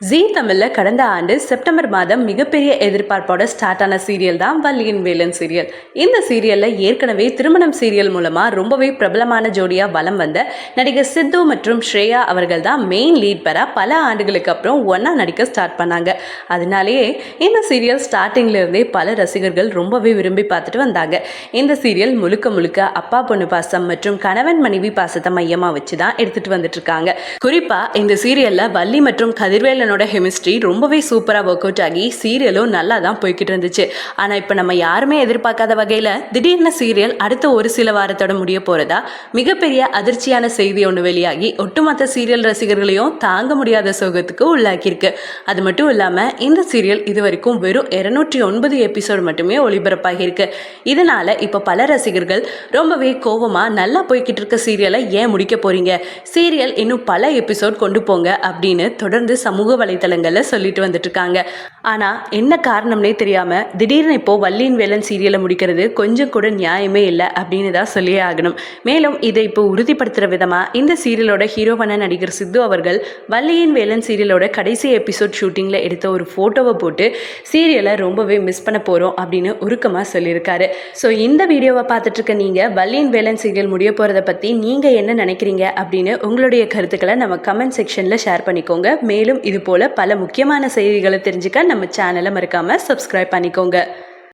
ஜீ தமிழில் கடந்த ஆண்டு செப்டம்பர் மாதம் மிகப்பெரிய எதிர்பார்ப்போட ஸ்டார்ட் ஆன சீரியல் தான் வள்ளியின் வேலன் சீரியல் இந்த சீரியலில் ஏற்கனவே திருமணம் சீரியல் மூலமாக ரொம்பவே பிரபலமான ஜோடியாக வலம் வந்த நடிகர் சித்து மற்றும் ஸ்ரேயா அவர்கள் தான் மெயின் லீட் பெற பல ஆண்டுகளுக்கு அப்புறம் ஒன்றா நடிக்க ஸ்டார்ட் பண்ணாங்க. அதனாலேயே இந்த சீரியல் ஸ்டார்டிங்லேருந்தே பல ரசிகர்கள் ரொம்பவே விரும்பி பார்த்துட்டு வந்தாங்க. இந்த சீரியல் முழுக்க முழுக்க அப்பா பொண்ணு பாசம் மற்றும் கணவன் மனைவி பாசத்தை மையமாக வச்சு தான் எடுத்துகிட்டு வந்துட்டு இருக்காங்க. குறிப்பாக இந்த சீரியலில் வள்ளி மற்றும் கதிர்வேலனோட கெமிஸ்ட்ரி ரொம்பவே சூப்பராக ஒர்க் அவுட் ஆகி சீரியலும் நல்லா தான் போய்கிட்டு இருந்துச்சு. ஆனால் இப்போ நம்ம யாருமே எதிர்பார்க்காத வகையில் திடீர்னு சீரியல் அடுத்த ஒரு சில வாரத்தோட முடிய போகிறதா மிகப்பெரிய அதிர்ச்சியான செய்தி ஒன்று வெளியாகி ஒட்டுமொத்த சீரியல் ரசிகர்களையும் தாங்க முடியாத சோகத்துக்கு உள்ளாக்கியிருக்கு. அது மட்டும் இல்லாமல் இந்த சீரியல் இது வரைக்கும் வெறும் இரநூற்றி ஒன்பது எபிசோடு மட்டுமே ஒளிபரப்பாகியிருக்கு. இதனால் இப்போ பல ரசிகர்கள் ரொம்பவே கோவமாக நல்லா போய்கிட்டு இருக்க சீரியலை ஏன் முடிக்க போகிறீங்க சீரியல் இன்னும் பல எபிசோட் கொண்டு போங்க அப்படின்னு தொடர்ந்து சமூக வலைத்தளங்களில் சொல்லிட்டு வந்துட்டு இருக்காங்க ஆனால் என்ன காரணம்னே தெரியாமல் திடீர்னு இப்போ வள்ளியின் வேலன் சீரியலை முடிக்கிறது கொஞ்சம் கூட நியாயமே இல்லை அப்படின்னு தான் சொல்லியே ஆகணும். மேலும் இதை இப்போ உறுதிப்படுத்துகிற விதமாக இந்த சீரியலோட ஹீரோவான நடிகர் சித்து அவர்கள் வள்ளியின் வேலன் சீரியலோட கடைசி எபிசோட் ஷூட்டிங்கில் எடுத்த ஒரு ஃபோட்டோவை போட்டு சீரியலை ரொம்பவே மிஸ் பண்ண போகிறோம் அப்படின்னு உருக்கமாக சொல்லியிருக்காரு. ஸோ இந்த வீடியோவை பார்த்துட்ருக்க நீங்கள் வள்ளியின் வேலன் சீரியல் முடிய போகிறத பற்றி நீங்கள் என்ன நினைக்கிறீங்க அப்படின்னு உங்களுடைய கருத்துக்களை நம்ம கமெண்ட் செக்ஷனில் ஷேர் பண்ணிக்கோங்க. மேலும் இது போல் பல முக்கியமான செய்திகளை தெரிஞ்சுக்க நம்ம சேனலை மறக்காமல் சப்ஸ்கிரைப் பண்ணிக்கோங்க.